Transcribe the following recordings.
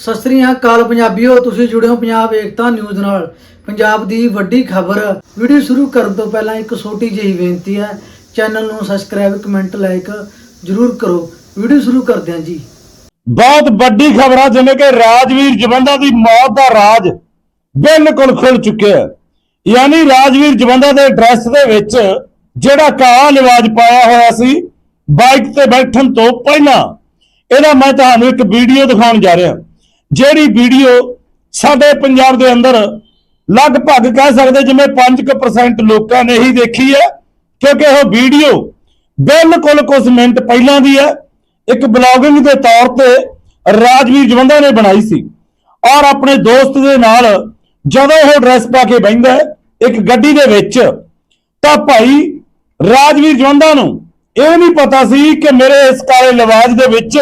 ਸਤਿ ਸ੍ਰੀ ਅਕਾਲ ਪੰਜਾਬੀਓ, ਤੁਸੀਂ ਜੁੜੇ ਹੋ ਪੰਜਾਬ ਏਕਤਾ ਨਿਊਜ਼ ਨਾਲ। ਪੰਜਾਬ ਦੀ ਵੱਡੀ ਖਬਰ, ਵੀਡੀਓ ਸ਼ੁਰੂ ਕਰਨ ਤੋਂ ਪਹਿਲਾਂ ਇੱਕ ਛੋਟੀ ਜਿਹੀ ਬੇਨਤੀ ਹੈ, ਚੈਨਲ ਨੂੰ ਸਬਸਕ੍ਰਾਈਬ, ਕਮੈਂਟ, ਲਾਈਕ ਜਰੂਰ ਕਰੋ। ਵੀਡੀਓ ਸ਼ੁਰੂ ਕਰਦੇ ਹਾਂ ਜੀ। ਬਹੁਤ ਵੱਡੀ ਖਬਰ ਆ, ਜਿਵੇਂ ਕਿ ਰਾਜਵੀਰ ਜਵੰਦਾ ਦੀ ਮੌਤ ਦਾ ਰਾਜ ਬਿਲਕੁਲ ਖੁੱਲ ਚੁੱਕਿਆ ਹੈ। ਯਾਨੀ ਰਾਜਵੀਰ ਜਵੰਦਾ ਦੇ ਡਰੈਸ ਦੇ ਵਿੱਚ ਜਿਹੜਾ ਕਾਲਾ ਨਿਵਾਜ ਪਾਇਆ ਹੋਇਆ ਸੀ, ਬਾਈਕ ਤੇ ਬੈਠਣ ਤੋਂ ਪਹਿਲਾਂ। ਇਹਦਾ ਮੈਂ ਤੁਹਾਨੂੰ ਇੱਕ ਵੀਡੀਓ ਦਿਖਾਉਣ ਜਾ ਰਿਹਾ। ਜਿਹੜੀ ਵੀਡੀਓ ਸਾਡੇ ਪੰਜਾਬ ਦੇ ਅੰਦਰ ਲਗਭਗ ਕਹਿ ਸਕਦੇ ਜਿਵੇਂ 5% ਲੋਕਾਂ ਨੇ ਹੀ ਦੇਖੀ ਹੈ, ਕਿਉਂਕਿ ਉਹ ਵੀਡੀਓ ਬਿਲਕੁਲ ਕੁਝ ਮਿੰਟ ਪਹਿਲਾਂ ਦੀ ਹੈ। ਇੱਕ ਬਲੌਗਿੰਗ ਦੇ ਤੌਰ ਤੇ ਰਾਜਵੀਰ ਜਵੰਦਾ ਨੇ ਬਣਾਈ ਸੀ ਔਰ ਆਪਣੇ ਦੋਸਤ ਦੇ ਨਾਲ ਜਦੋਂ ਉਹ ਡਰੈਸ ਪਾ ਕੇ ਬੈਠਦਾ ਇੱਕ ਗੱਡੀ ਦੇ ਵਿੱਚ, ਤਾਂ ਭਾਈ ਰਾਜਵੀਰ ਜਵੰਦਾ ਨੂੰ ਇਹ ਨਹੀਂ ਪਤਾ ਸੀ ਕਿ ਮੇਰੇ ਇਸ ਕਾਲੇ ਲਿਵਾਜ ਦੇ ਵਿੱਚ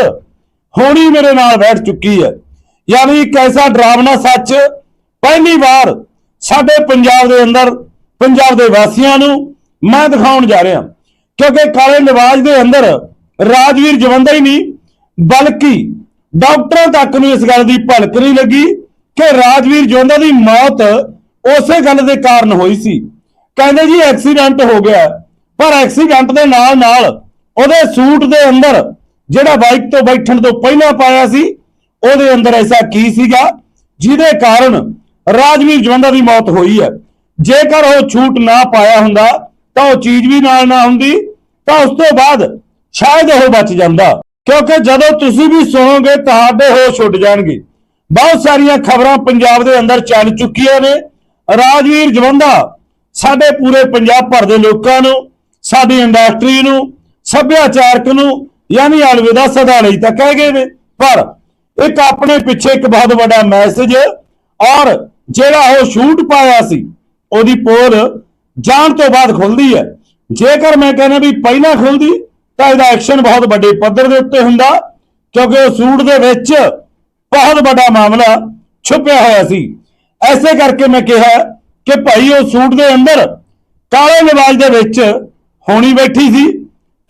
ਹੋਣੀ ਮੇਰੇ ਨਾਲ ਬੈਠ ਚੁੱਕੀ ਹੈ। ਯਾਨੀ ਇੱਕ ਐਸਾ ਡਰਾਵਨਾ ਸੱਚ। ਪਹਿਲੀ ਵਾਰ ਸਾਡੇ ਪੰਜਾਬ ਦੇ ਅੰਦਰ, ਪੰਜਾਬ ਦੇ ਵਾਸੀਆਂ ਨੂੰ ਮੈਂ ਦਿਖਾਉਣ ਜਾ ਰਿਹਾ। ਕਿਉਂਕਿ ਕਾਲੇ ਨਿਵਾਜ਼ ਦੇ ਅੰਦਰ ਰਾਜਵੀਰ ਜਵੰਦਾ ਹੀ ਨਹੀਂ, ਬਲਕਿ ਡਾਕਟਰਾਂ ਤੱਕ ਨੂੰ ਇਸ ਗੱਲ ਦੀ ਭਲਕ ਨਹੀਂ ਲੱਗੀ ਕਿ ਰਾਜਵੀਰ ਜਵੰਦਾ ਦੀ ਮੌਤ ਉਸੇ ਗੱਲ ਦੇ ਕਾਰਨ ਹੋਈ ਸੀ। ਕਹਿੰਦੇ ਜੀ ਐਕਸੀਡੈਂਟ ਹੋ ਗਿਆ, ਪਰ ਐਕਸੀਡੈਂਟ ਦੇ ਨਾਲ ਨਾਲ ਉਹਦੇ ਸੂਟ ਦੇ ਅੰਦਰ ਜਿਹੜਾ ਬਾਈਕ ਤੋਂ ਬੈਠਣ ਤੋਂ ਪਹਿਲਾਂ ਪਾਇਆ ਸੀ ਉਹਦੇ ਅੰਦਰ ਐਸਾ ਕੀ ਸੀਗਾ, ਜਿਹਦੇ ਕਾਰਨ ਰਾਜਵੀਰ ਜਵੰਦਾ ਦੀ ਮੌਤ ਹੋਈ ਹੈ। ਜੇਕਰ ਉਹ ਛੂਟ ਨਾ ਪਾਇਆ ਹੁੰਦਾ, ਤਾਂ ਉਹ ਚੀਜ਼ ਵੀ ਨਾਲ ਨਾ ਹੁੰਦੀ, ਤਾਂ ਉਸ ਤੋਂ ਬਾਅਦ ਸ਼ਾਇਦ ਉਹ ਬਚ ਜਾਂਦਾ। ਕਿਉਂਕਿ ਜਦੋਂ ਤੁਸੀਂ ਵੀ ਸੁਣੋਗੇ, ਤੁਹਾਡੇ ਹੋਸ਼ ਉੱਡ ਜਾਣਗੇ। ਬਹੁਤ ਸਾਰੀਆਂ ਖਬਰਾਂ ਪੰਜਾਬ ਦੇ ਅੰਦਰ ਚੱਲ ਚੁੱਕੀਆਂ ਨੇ। ਰਾਜਵੀਰ ਜਵੰਦਾ ਸਾਡੇ ਪੂਰੇ ਪੰਜਾਬ ਭਰ ਦੇ ਲੋਕਾਂ ਨੂੰ, ਸਾਡੀ ਇੰਡਸਟਰੀ ਨੂੰ, ਸੱਭਿਆਚਾਰਕ ਨੂੰ, ਯਾਨੀ ਅਲਵਿਦਾ ਸਦਾ ਲਈ ਤਾਂ ਕਹਿ ਗਏ ਨੇ। ਪਰ ਇੱਕ ਆਪਣੇ ਪਿੱਛੇ ਇੱਕ ਬਹੁਤ ਵੱਡਾ ਮੈਸੇਜ ਔਰ ਜਿਹੜਾ ਉਹ ਸ਼ੂਟ ਪਾਇਆ ਸੀ, ਉਹਦੀ ਪੋਲ ਜਾਣ ਤੋਂ ਬਾਅਦ ਖੁੱਲਦੀ ਹੈ। ਜੇਕਰ ਮੈਂ ਕਹਿੰਦਾ ਵੀ ਪਹਿਲਾਂ ਖੁੱਲਦੀ ਤਾਂ ਇਹਦਾ ਐਕਸ਼ਨ ਬਹੁਤ ਵੱਡੇ ਪੱਧਰ ਦੇ ਉੱਤੇ ਹੁੰਦਾ, ਕਿਉਂਕਿ ਉਹ ਸੂਟ ਦੇ ਵਿੱਚ ਬਹੁਤ ਵੱਡਾ ਮਾਮਲਾ ਛੁਪਿਆ ਹੋਇਆ ਸੀ। ਐਸੇ ਕਰਕੇ ਮੈਂ ਕਿਹਾ ਕਿ ਭਾਈ ਉਹ ਸੂਟ ਦੇ ਅੰਦਰ ਕਾਲੇ ਲਿਵਾਜ ਦੇ ਵਿੱਚ ਹੋਣੀ ਬੈਠੀ ਸੀ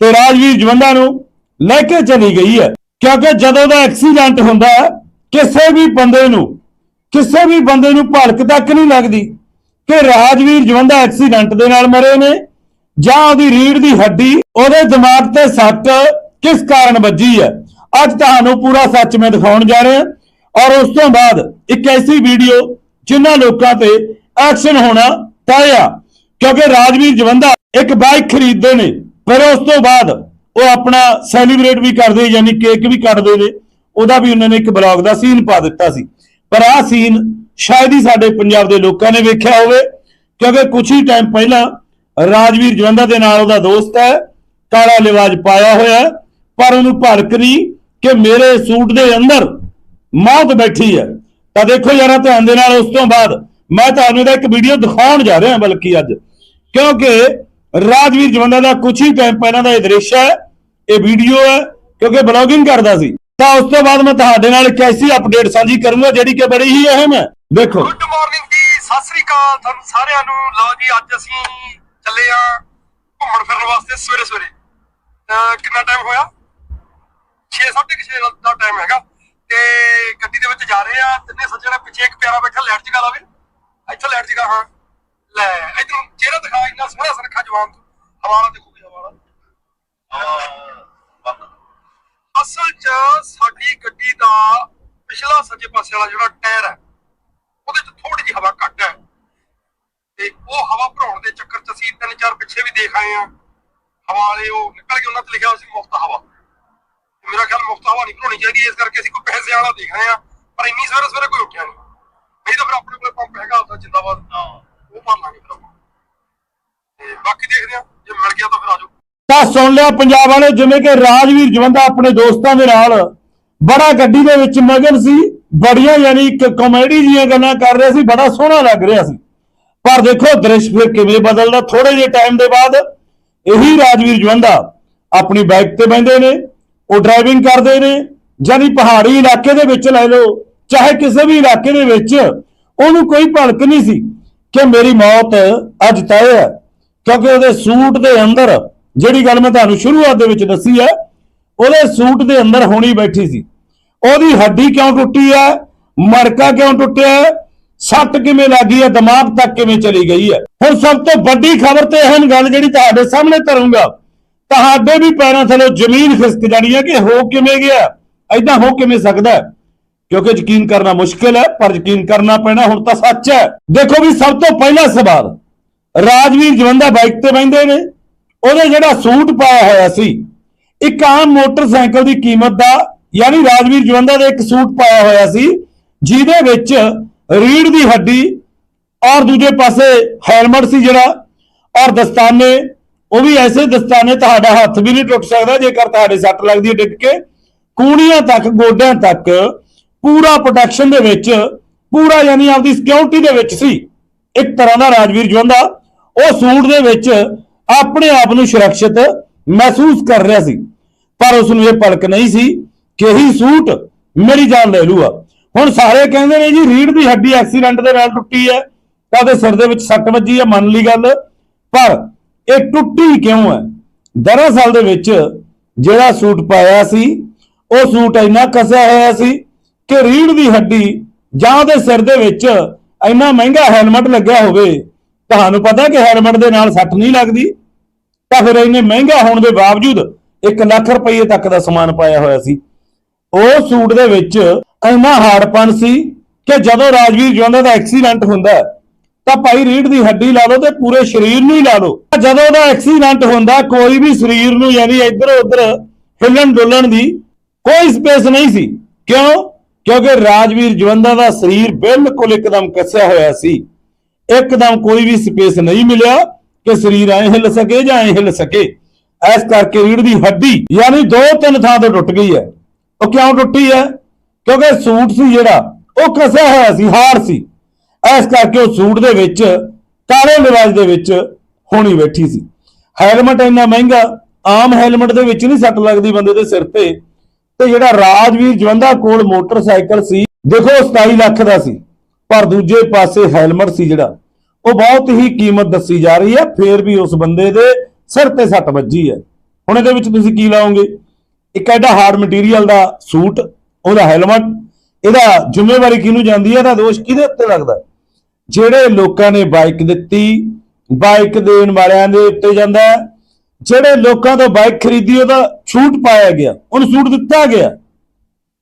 ਤੇ ਰਾਜਵੀਰ ਜਵੰਦਾ ਨੂੰ ਲੈ ਕੇ ਚਲੀ ਗਈ ਹੈ। ਕਿਉਂਕਿ ਜਦੋਂ ਦਾ ਐਕਸੀਡੈਂਟ ਹੁੰਦਾ ਹੈ, ਕਿਸੇ ਵੀ ਬੰਦੇ ਨੂੰ, ਕਿਸੇ ਵੀ ਬੰਦੇ ਨੂੰ ਭਲਕ ਤੱਕ ਨਹੀਂ ਲੱਗਦੀ ਕਿ ਰਾਜਵੀਰ ਜਵੰਦਾ ਐਕਸੀਡੈਂਟ ਦੇ ਨਾਲ ਮਰੇ ਨੇ ਜਾਂ ਉਹਦੀ ਰੀੜ ਦੀ ਹੱਡੀ ਉਹਦੇ ਦਿਮਾਗ ਤੇ ਸੱਟ ਕਿਸ ਕਾਰਨ ਵੱਜੀ ਹੈ। ਅੱਜ ਤੁਹਾਨੂੰ ਪੂਰਾ ਸੱਚ ਮੈਂ ਦਿਖਾਉਣ ਜਾ ਰਿਹਾ ਔਰ ਉਸ ਤੋਂ ਬਾਅਦ ਇੱਕ ਐਸੀ ਵੀਡੀਓ ਜਿਨ੍ਹਾਂ ਲੋਕਾਂ ਤੇ ਐਕਸ਼ਨ ਹੋਣਾ ਤੈਅ ਆ ਕਿਉਂਕਿ ਰਾਜਵੀਰ ਜਵੰਦਾ ਇੱਕ ਬਾਈਕ ਖਰੀਦਦੇ ਨੇ ਪਰ ਉਸ ਤੋਂ ਬਾਅਦ ਉਹ ਆਪਣਾ ਸੈਲੀਬ੍ਰੇਟ ਵੀ ਕਰਦੇ, ਯਾਨੀ ਕੇਕ ਵੀ ਕੱਟਦੇ ਨੇ। ਉਹਦਾ ਵੀ ਉਹਨਾਂ ਨੇ ਇੱਕ ਬਲੌਗ ਦਾ ਸੀਨ ਪਾ ਦਿੱਤਾ ਸੀ। ਪਰ ਆਹ ਸੀਨ ਸ਼ਾਇਦ ਹੀ ਸਾਡੇ ਪੰਜਾਬ ਦੇ ਲੋਕਾਂ ਨੇ ਵੇਖਿਆ ਹੋਵੇ, ਕਿਉਂਕਿ ਕੁਝ ਹੀ ਟਾਈਮ ਪਹਿਲਾਂ ਰਾਜਵੀਰ ਜਵੰਦਾ ਦੇ ਨਾਲ ਉਹਦਾ ਦੋਸਤ ਹੈ, ਕਾਲਾ ਲਿਵਾਜ ਪਾਇਆ ਹੋਇਆ ਪਰ ਉਹਨੂੰ ਭਲਕ ਨਹੀਂ ਕਿ ਮੇਰੇ ਸੂਟ ਦੇ ਅੰਦਰ ਮੌਤ ਬੈਠੀ ਹੈ। ਤਾਂ ਦੇਖੋ ਯਾਰਾ ਧਿਆਨ ਦੇ ਨਾਲ, ਉਸ ਤੋਂ ਬਾਅਦ ਮੈਂ ਤੁਹਾਨੂੰ ਇਹਦਾ ਇੱਕ ਵੀਡੀਓ ਦਿਖਾਉਣ ਜਾ ਰਿਹਾ ਬਲਕਿ ਅੱਜ। ਕਿਉਂਕਿ ਰਾਜਵੀਰ ਜਵੰਦਾ ਦਾ ਕੁਝ ਹੀ ਟਾਈਮ ਪਹਿਲਾਂ ਦਾ ਇਹ ਦ੍ਰਿਸ਼ ਹੈ, ਇਹ ਵੀਡੀਓ ਹੈ, ਕਿਉਂਕਿ ਬਲੌਗਿੰਗ ਕਰਦਾ ਸੀ। ਤਾਂ ਉਸ ਤੋਂ ਬਾਅਦ ਮੈਂ ਤੁਹਾਡੇ ਨਾਲ ਇੱਕ ਐਸੀ ਅਪਡੇਟ ਸਾਂਝੀ ਕਰੂੰਗਾ, ਜਿਹੜੀ ਕਿ ਬੜੀ ਹੀ ਅਹਿਮ ਹੈ। ਦੇਖੋ। ਗੁੱਡ ਮਾਰਨਿੰਗ ਜੀ, ਸਤਿ ਸ੍ਰੀ ਅਕਾਲ ਤੁਹਾਨੂੰ ਸਾਰਿਆਂ ਨੂੰ। ਲਓ ਜੀ, ਅੱਜ ਅਸੀਂ ਚੱਲੇ ਆ ਘੁੰਮਣ ਫਿਰਨ ਵਾਸਤੇ ਸਵੇਰੇ ਸਵੇਰੇ। ਕਿੰਨਾ ਟਾਈਮ ਹੋਇਆ? 6:30 ਦਾ ਟਾਈਮ ਹੈਗਾ। ਤੇ ਗੱਡੀ ਦੇ ਵਿੱਚ ਜਾ ਰਹੇ ਆ ਤਿੰਨੇ ਸੱਜਣਾ ਪਿੱਛੇ ਇੱਕ ਪਿਆਰਾ ਬੈਠਾ ਲੈਟ ਜਗਾ ਲਾਵੇ ਇੱਥੇ ਲੈਟ ਜਗਾ, ਹਾਂ। ਲੈ ਇਧਰ ਚਿਹਰਾ ਦਿਖਾ ਇੰਨਾ ਸੋਹਣਾ ਸੁਨੱਖਾ ਜਵਾਨ ਤੂੰ। ਹਵਾਲਾ ਦੇਖੂਗੀ ਹਵਾਲਾ। ਅਸਲ 'ਚ ਸਾਡੀ ਗੱਡੀ ਦਾ ਪਿਛਲਾ ਸੱਜੇ ਪਾਸੇ ਵਾਲਾ ਜਿਹੜਾ ਟਾਇਰ ਹੈ ਉਹਦੇ 'ਚ ਥੋੜੀ ਜਿਹੀ ਹਵਾ ਘੱਟ ਹੈ। ਤੇ ਉਹ ਹਵਾ ਭਰਾਉਣ ਦੇ ਚੱਕਰ 'ਚ ਅਸੀਂ ਤਿੰਨ ਚਾਰ ਪਿੱਛੇ ਵੀ ਦੇਖ ਆਏ ਆ ਹਵਾ ਵਾਲੇ ਉਹ ਨਿਕਲ ਕੇ ਉਹਨਾਂ ਤੇ ਲਿਖਿਆ ਹੋਇਆ ਸੀ ਮੁਫਤ ਹਵਾ। ਮੇਰਾ ਖਿਆਲ ਮੁਫਤ ਹਵਾ ਨਹੀਂ ਭਰਾਉਣੀ ਚਾਹੀਦੀ ਇਸ ਕਰਕੇ ਅਸੀਂ ਕੋਈ ਪੈਸੇ ਵਾਲਾ ਦੇਖ ਰਹੇ ਆ ਪਰ ਇੰਨੀ ਸਵੇਰੇ ਸਵੇਰੇ ਕੋਈ ਉੱਠਿਆ ਨਹੀਂ। ਨਹੀਂ ਤਾਂ ਫਿਰ ਆਪਣੇ ਕੋਲੇ ਪੰਪ ਹੈਗਾ ਉਹਦਾ ਜਿੰਦਾਬਾਦ। ਉਹ ਭਰ ਲਾਂਗੇ ਫਿਰ ਤੇ ਬਾਕੀ ਦੇਖਦੇ ਆ ਜੇ ਮਿਲ ਗਿਆ ਤਾਂ ਫਿਰ ਆਜੋ ਤਾਂ ਸੁਣ ਲਿਆ ਪੰਜਾਬ ਵਾਲੇ, ਜਿਵੇਂ ਕਿ ਰਾਜਵੀਰ ਜਵੰਦਾ ਆਪਣੇ ਦੋਸਤਾਂ ਦੇ ਨਾਲ ਬੜਾ ਗੱਡੀ ਦੇ ਵਿੱਚ ਮਗਨ ਸੀ, ਬੜੀਆਂ ਯਾਨੀ ਇੱਕ ਕਾਮੇਡੀ ਜੀਆਂ ਗੱਲਾਂ ਕਰ ਰਿਹਾ ਸੀ, ਬੜਾ ਸੋਹਣਾ ਲੱਗ ਰਿਹਾ ਸੀ। ਪਰ ਦੇਖੋ, ਦ੍ਰਿਸ਼ ਫਿਰ ਕਿਵੇਂ ਬਦਲਦਾ ਥੋੜੇ ਜਿਹੇ ਟਾਈਮ ਦੇ ਬਾਅਦ ਇਹੀ ਰਾਜਵੀਰ ਜਵੰਦਾ ਆਪਣੀ ਬਾਈਕ ਤੇ ਬੈੰਦੇ ਨੇ, ਉਹ ਡਰਾਈਵਿੰਗ ਕਰਦੇ ਨੇ ਜਾਨੀ ਪਹਾੜੀ ਇਲਾਕੇ ਦੇ ਵਿੱਚ ਲੈ ਲਓ, ਚਾਹੇ ਕਿਸੇ ਵੀ ਇਲਾਕੇ ਦੇ ਵਿੱਚ, ਉਹਨੂੰ ਕੋਈ ਭਲਕ ਨਹੀਂ ਸੀ। ਕਿ ਮੇਰੀ ਮੌਤ ਅੱਜ ਤੈਅ ਹੈ। ਕਿਉਂਕਿ ਉਹਦੇ ਸੂਟ ਦੇ ਅੰਦਰ, ਜਿਹੜੀ ਗੱਲ ਮੈਂ ਤੁਹਾਨੂੰ ਸ਼ੁਰੂਆਤ ਦੇ ਵਿੱਚ ਦੱਸੀ ਹੈ, ਉਹਦੇ ਸੂਟ ਦੇ ਅੰਦਰ ਹੋਣੀ ਬੈਠੀ ਸੀ। ਉਹਦੀ ਹੱਡੀ ਕਿਉਂ ਟੁੱਟੀ ਹੈ? ਮੜਕਾ ਕਿਉਂ ਟੁੱਟਿਆ ਹੈ? ਸੱਟ ਕਿਵੇਂ ਲੱਗੀ ਹੈ? ਦਿਮਾਗ ਤੱਕ ਕਿਵੇਂ ਚਲੀ ਗਈ ਹੈ? ਹੁਣ ਸਭ ਤੋਂ ਵੱਡੀ ਖਬਰ ਤੇ ਇਹ ਗੱਲ ਜਿਹੜੀ ਤੁਹਾਡੇ ਸਾਹਮਣੇ ਧਰੂੰਗਾ ਤੁਹਾਡੇ ਵੀ ਪੈਰਾਂ ਥੱਲੇ ਜ਼ਮੀਨ ਖਿਸਕ ਜਾਣੀ ਹੈ ਕਿ ਹੋ ਕਿਵੇਂ ਗਿਆ? ਐਦਾਂ ਹੋ ਕਿਵੇਂ ਸਕਦਾ ਹੈ? ਕਿਉਂਕਿ ਯਕੀਨ ਕਰਨਾ ਮੁਸ਼ਕਿਲ ਹੈ, ਪਰ ਯਕੀਨ ਕਰਨਾ ਪੈਣਾ ਹੁਣ ਤਾਂ ਸੱਚ ਹੈ। ਦੇਖੋ ਵੀ ਸਭ ਤੋਂ ਪਹਿਲਾ ਸਵਾਲ, ਰਾਜਵੀਰ ਜਵੰਦਾ ਬਾਈਕ ਤੇ ਬੈੰਦੇ ਨੇ। ਉਹਦੇ ਜਿਹੜਾ ਸੂਟ ਪਾਇਆ ਹੋਇਆ ਸੀ, ਇੱਕ ਆਮ ਮੋਟਰਸਾਈਕਲ ਦੀ ਕੀਮਤ ਦਾ, ਯਾਨੀ ਰਾਜਵੀਰ ਜਵੰਦਾ ਦੇ ਇੱਕ ਸੂਟ ਪਾਇਆ ਹੋਇਆ ਸੀ, ਜਿਹਦੇ ਵਿੱਚ ਰੀੜ ਦੀ ਹੱਡੀ ਔਰ ਦੂਜੇ ਪਾਸੇ ਹੈਲਮਟ ਸੀ ਜਿਹੜਾ, ਔਰ ਦਸਤਾਨੇ, ਉਹ ਵੀ ਐਸੇ ਦਸਤਾਨੇ ਤੁਹਾਡਾ ਹੱਥ ਵੀ ਨਹੀਂ ਟੁੱਟ ਸਕਦਾ, ਜੇਕਰ ਤੁਹਾਡੇ ਸੱਟ ਲੱਗਦੀ ਹੈ ਡਿੱਗ ਕੇ। ਕੂਣੀਆਂ ਤੱਕ, ਗੋਡਿਆਂ ਤੱਕ ਪੂਰਾ ਪ੍ਰੋਟੈਕਸ਼ਨ ਦੇ ਵਿੱਚ, ਪੂਰਾ ਯਾਨੀ ਆਪਦੀ ਸਿਕਿਉਰਿਟੀ ਦੇ ਵਿੱਚ ਸੀ। ਇੱਕ ਤਰ੍ਹਾਂ ਦਾ ਰਾਜਵੀਰ ਜਵੰਦਾ, ਉਹ ਸੂਟ ਦੇ ਵਿੱਚ ਆਪਣੇ ਆਪ ਨੂੰ ਸੁਰੱਖਿਅਤ ਮਹਿਸੂਸ ਕਰ ਰਿਹਾ ਸੀ। ਪਰ ਉਸ ਨੂੰ ਇਹ ਪਲਕ ਨਹੀਂ ਸੀ ਕਿ ਇਹੀ ਸੂਟ ਮੇਰੀ ਜਾਨ ਲੈ ਲੂਗਾ। ਹੁਣ ਸਾਰੇ ਕਹਿੰਦੇ ਨੇ ਜੀ ਰੀੜ ਦੀ ਹੱਡੀ ਐਕਸੀਡੈਂਟ ਦੇ ਨਾਲ ਟੁੱਟੀ ਹੈ ਕਦੇ ਸਿਰ ਦੇ ਵਿੱਚ ਸੱਟ ਵੱਜੀ ਹੈ, ਮੰਨ ਲਈ ਗੱਲ। ਪਰ ਇਹ ਟੁੱਟੀ ਕਿਉਂ ਹੈ? ਦਰਅਸਲ ਦੇ ਵਿੱਚ ਜਿਹੜਾ ਸੂਟ ਪਾਇਆ ਸੀ, ਉਹ ਸੂਟ ਇੰਨਾ ਕਸਿਆ ਹੋਇਆ ਸੀ ਕਿ ਰੀੜ ਦੀ ਹੱਡੀ ਜਾਂ ਉਹਦੇ ਸਿਰ ਦੇ ਵਿੱਚ ਇੰਨਾ ਮਹਿੰਗਾ ਹੈਲਮਟ ਲੱਗਿਆ ਹੋਵੇ, ਤੁਹਾਨੂੰ ਪਤਾ ਕਿ ਹੈਲਮਟ ਦੇ ਨਾਲ ਸੱਟ ਨਹੀਂ ਲੱਗਦੀ? ਤਾਂ ਫਿਰ ਇੰਨੇ ਮਹਿੰਗਾ ਹੋਣ ਦੇ ਬਾਵਜੂਦ 1 ਲੱਖ ਰੁਪਏ ਤੱਕ ਦਾ ਸਮਾਨ ਪਾਇਆ ਹੋਇਆ ਸੀ। ਉਹ ਸੂਟ ਦੇ ਵਿੱਚ ਇੰਨਾ ਹਾਰਡਪਨ ਸੀ ਕਿ ਜਦੋਂ ਰਾਜਵੀਰ ਜਵੰਦਾ ਦਾ ਐਕਸੀਡੈਂਟ ਹੁੰਦਾ, ਤਾਂ ਭਾਈ ਰੀੜ ਦੀ ਹੱਡੀ ਲਾ ਲਓ ਤੇ ਪੂਰੇ ਸਰੀਰ ਨੂੰ ਹੀ ਲਾ ਲਓ। ਜਦੋਂ ਉਹਦਾ ਐਕਸੀਡੈਂਟ ਹੁੰਦਾ, ਕੋਈ ਵੀ ਸਰੀਰ ਨੂੰ ਯਾਨੀ ਇੱਧਰ ਉੱਧਰ ਹਿੱਲਣ ਡੁੱਲਣ ਦੀ ਕੋਈ ਸਪੇਸ ਨਹੀਂ ਸੀ। ਕਿਉਂ? ਕਿਉਂਕਿ ਰਾਜਵੀਰ ਜਵੰਦਾ ਦਾ ਸਰੀਰ ਬਿਲਕੁਲ ਇੱਕਦਮ ਕੱਸਿਆ ਹੋਇਆ ਸੀ। ਇੱਕਦਮ ਕੋਈ ਵੀ ਸਪੇਸ ਨਹੀਂ ਮਿਲਿਆ ਕਿ ਸਰੀਰ ਐ ਹਿੱਲ ਸਕੇ ਜਾਂ ਐ ਹਿੱਲ ਸਕੇ। ਇਸ ਕਰਕੇ ਰੀੜ ਦੀ ਹੱਡੀ ਯਾਨੀ ਦੋ ਤਿੰਨ ਥਾਂ ਤੋਂ ਟੁੱਟ ਗਈ ਹੈ। ਉਹ ਕਿਉਂ ਟੁੱਟੀ ਹੈ? ਕਿਉਂਕਿ ਸੂਟ ਸੀ ਜਿਹੜਾ, ਉਹ ਕੱਸਿਆ ਹੋਇਆ ਸੀ, ਹਾਰ ਸੀ। ਇਸ ਕਰਕੇ ਉਹ ਸੂਟ ਦੇ ਵਿੱਚ, ਕਾਲੇ ਲਿਬਾਸ ਦੇ ਵਿੱਚ ਹੋਣੀ ਬੈਠੀ ਸੀ। ਹੈਲਮਟ ਇੰਨਾ ਮਹਿੰਗਾ, ਆਮ ਹੈਲਮਟ ਦੇ ਵਿੱਚ ਨਹੀਂ ਸੱਟ ਲੱਗਦੀ ਬੰਦੇ ਦੇ ਸਿਰ ਤੇ। ਤੇ ਜਿਹੜਾ ਰਾਜਵੀਰ ਜਵੰਦਾ ਕੋਲ ਮੋਟਰਸਾਈਕਲ ਸੀ, ਦੇਖੋ 27 ਲੱਖ ਦਾ ਸੀ, ਪਰ ਦੂਜੇ ਪਾਸੇ ਹੈਲਮਟ ਸੀ ਜਿਹੜਾ, ਉਹ ਬਹੁਤ ਹੀ ਕੀਮਤ ਦੱਸੀ ਜਾ ਰਹੀ ਹੈ, ਫੇਰ ਵੀ ਉਸ ਬੰਦੇ ਦੇ ਸਿਰ ਤੇ ਸੱਟ ਵੱਜੀ ਹੈ। ਹੁਣ ਇਹਦੇ ਵਿੱਚ ਤੁਸੀਂ ਕੀ ਲਾਓਗੇ? ਇੱਕ ਐਡਾ ਹਾਰਡ ਮਟੀਰੀਅਲ ਦਾ ਸੂਟ, ਉਹਦਾ ਹੈਲਮਟ, ਇਹਦਾ ਜ਼ਿੰਮੇਵਾਰੀ ਕਿਹਨੂੰ ਜਾਂਦੀ ਹੈ? ਇਹਦਾ ਦੋਸ਼ ਕਿਹਦੇ ਉੱਤੇ ਲੱਗਦਾ? ਜਿਹੜੇ ਲੋਕਾਂ ਨੇ ਬਾਈਕ ਦਿੱਤੀ ਬਾਈਕ ਦੇਣ ਵਾਲਿਆਂ ਦੇ ਉੱਤੇ ਜਾਂਦਾ ਜਿਹੜੇ ਲੋਕਾਂ ਤੋਂ ਬਾਈਕ ਖਰੀਦੀ, ਉਹਦਾ ਛੂਟ ਪਾਇਆ ਗਿਆ, ਉਹਨੂੰ ਛੂਟ ਦਿੱਤਾ ਗਿਆ,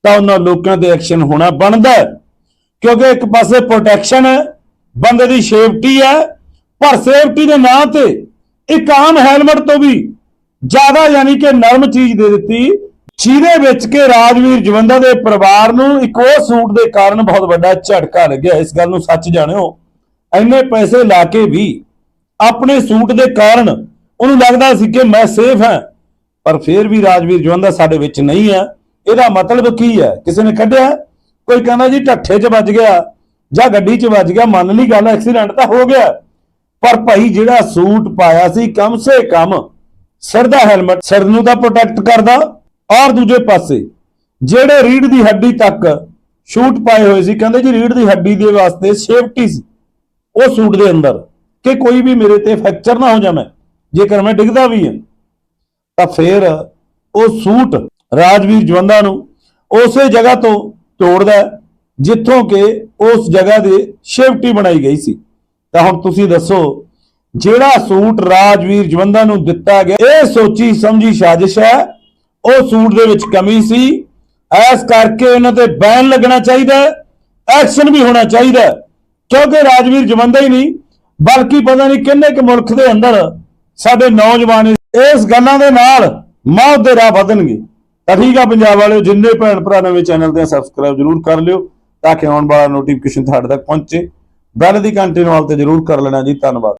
ਤਾਂ ਉਹਨਾਂ ਲੋਕਾਂ ਤੇ ਐਕਸ਼ਨ ਹੋਣਾ ਬਣਦਾ ਕਿਉਂਕਿ ਇੱਕ ਪਾਸੇ ਪ੍ਰੋਟੈਕਸ਼ਨ ਹੈ, ਬੰਦੇ ਦੀ ਸੇਫਟੀ ਹੈ, ਪਰ ਸੇਫਟੀ ਦੇ ਨਾਂ ਤੇ ਇੱਕ ਆਮ ਹੈਲਮਟ ਤੋਂ ਵੀ ਜ਼ਿਆਦਾ ਯਾਨੀ ਕਿ ਨਰਮ ਚੀਜ਼ ਦੇ ਦਿੱਤੀ। ਜਿਹਦੇ ਵਿੱਚ ਕਿ ਰਾਜਵੀਰ ਜਵੰਦਾ ਦੇ ਪਰਿਵਾਰ ਨੂੰ ਇੱਕ ਉਹ ਸੂਟ ਦੇ ਕਾਰਨ ਬਹੁਤ ਵੱਡਾ ਝਟਕਾ ਲੱਗਿਆ। ਇਸ ਗੱਲ ਨੂੰ ਸੱਚ ਜਾਣਿਓ, ਇੰਨੇ ਪੈਸੇ ਲਾ ਕੇ ਵੀ ਆਪਣੇ ਸੂਟ ਦੇ ਕਾਰਨ ਉਹਨੂੰ ਲੱਗਦਾ ਸੀ ਕਿ ਮੈਂ ਸੇਫ ਹਾਂ, ਪਰ ਫਿਰ ਵੀ ਰਾਜਵੀਰ ਜਵੰਦਾ ਸਾਡੇ ਵਿੱਚ ਨਹੀਂ ਹੈ। ਇਹਦਾ ਮਤਲਬ ਕੀ ਹੈ? ਕਿਸੇ ਨੇ ਕੱਢਿਆ? ਕੋਈ ਕਹਿੰਦਾ ਜੀ ਢੱਠੇ 'ਚ ਵੱਜ ਗਿਆ ਜਾਂ ਗੱਡੀ 'ਚ ਵੱਜ ਗਿਆ, ਮੰਨ ਲਈ ਗੱਲ, ਐਕਸੀਡੈਂਟ ਤਾਂ ਹੋ ਗਿਆ। ਪਰ ਭਾਈ ਜਿਹੜਾ ਸੂਟ ਪਾਇਆ ਸੀ, ਕਮ ਸੇ ਕਮ ਸਿਰ ਦਾ ਹੈਲਮਟ ਸਿਰ ਨੂੰ ਤਾਂ ਪ੍ਰੋਟੈਕਟ ਕਰਦਾ। ਔਰ ਦੂਜੇ ਪਾਸੇ, ਜਿਹੜੇ ਰੀੜ ਦੀ ਹੱਡੀ ਤੱਕ ਸ਼ੂਟ ਪਾਏ ਹੋਏ ਸੀ, ਕਹਿੰਦੇ ਜੀ ਰੀੜ ਦੀ ਹੱਡੀ ਦੇ ਵਾਸਤੇ ਸੇਫਟੀ ਸੀ। ਉਹ ਸੂਟ ਦੇ ਅੰਦਰ, ਕਿ ਕੋਈ ਵੀ ਮੇਰੇ ਤੇ ਫ੍ਰੈਕਚਰ ਨਾ ਹੋ ਜਾਵੇ। ਜੇਕਰ ਮੈਂ ਡਿੱਗਦਾ ਵੀ ਹਾਂ, ਤਾਂ ਫੇਰ ਉਹ ਸੂਟ ਰਾਜਵੀਰ ਜਵੰਦਾ ਨੂੰ ਉਸੇ ਜਗ੍ਹਾ ਤੋਂ ਤੋੜਦਾ ਜਿੱਥੋਂ ਕਿ ਉਸ ਜਗ੍ਹਾ ਦੇ ਸੇਫਟੀ ਬਣਾਈ ਗਈ ਸੀ। ਤਾਂ ਹੁਣ ਤੁਸੀਂ ਦੱਸੋ, ਜਿਹੜਾ ਸੂਟ ਰਾਜਵੀਰ ਜਵੰਦਾ ਨੂੰ ਦਿੱਤਾ ਗਿਆ, ਇਹ ਸੋਚੀ ਸਮਝੀ ਸਾਜ਼ਿਸ਼ ਹੈ, ਉਹ ਸੂਟ ਦੇ ਵਿੱਚ ਕਮੀ ਸੀ। ਐਸ ਕਰਕੇ ਉਹਨਾਂ ਤੇ ਬੈਨ ਲੱਗਣਾ ਚਾਹੀਦਾ ਐਕਸ਼ਨ ਵੀ ਹੋਣਾ ਚਾਹੀਦਾ ਕਿਉਂਕਿ ਰਾਜਵੀਰ ਜਵੰਦਾ ਹੀ ਨਹੀਂ, ਬਲਕਿ ਪਤਾ ਨਹੀਂ ਕਿੰਨੇ ਕੁ ਮੁਲਕ ਦੇ ਅੰਦਰ ਸਾਡੇ ਨੌਜਵਾਨ ਇਸ ਗੱਲਾਂ ਦੇ ਨਾਲ ਮੌਤ ਦੇ ਰਾਹ ਵਧਣਗੇ। ਤਾਂ ਠੀਕ ਆ ਪੰਜਾਬ ਵਾਲਿਓ, ਜਿੰਨੇ ਭੈਣ ਭਰਾ ਨਵੇਂ ਚੈਨਲ ਤੇ ਸਬਸਕ੍ਰਾਈਬ ਜਰੂਰ ਕਰ ਲਿਓ ਤਾਂ ਕਿ ਆਉਣ ਵਾਲਾ ਨੋਟੀਫਿਕੇਸ਼ਨ ਤੁਹਾਡੇ ਤੱਕ ਪਹੁੰਚੇ। ਬੈਲ ਦੀ ਘੰਟੀ ਨਾਲ ਤੇ ਜਰੂਰ ਕਰ ਲੈਣਾ ਜੀ। ਧੰਨਵਾਦ।